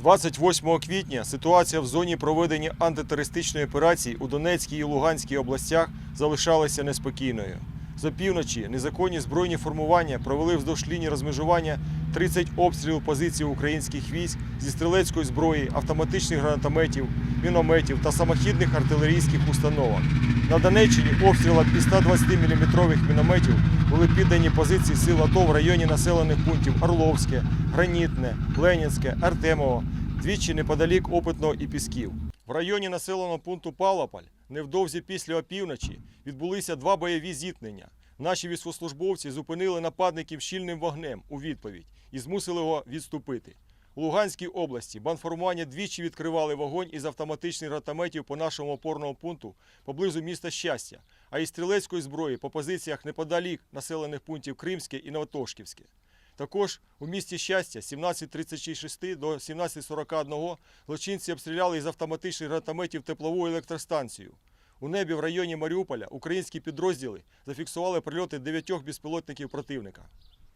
28 квітня ситуація в зоні проведення антитерористичної операції у Донецькій і Луганській областях залишалася неспокійною. З опівночі незаконні збройні формування провели вздовж лінії розмежування 30 обстрілів позицій українських військ зі стрілецької зброї, автоматичних гранатометів, мінометів та самохідних артилерійських установок. На Донеччині обстрілом із 120-мм мінометів були піддані позиції сил АТО в районі населених пунктів Орловське, Гранітне, Ленінське, Артемово, двічі неподалік Опитного і Пісків. В районі населеного пункту Павлополь невдовзі після опівночі відбулися два бойові зіткнення. Наші військовослужбовці зупинили нападників щільним вогнем у відповідь і змусили його відступити. У Луганській області бандформування двічі відкривали вогонь із автоматичних гранатометів по нашому опорному пункту поблизу міста Щастя, а із стрілецької зброї по позиціях неподалік населених пунктів Кримське і Новотошківське. Також у місті Щастя 17.36 до 17.41 злочинці обстріляли із автоматичних гранатометів теплову електростанцію. У небі в районі Маріуполя українські підрозділи зафіксували прильоти дев'ятьох безпілотників противника.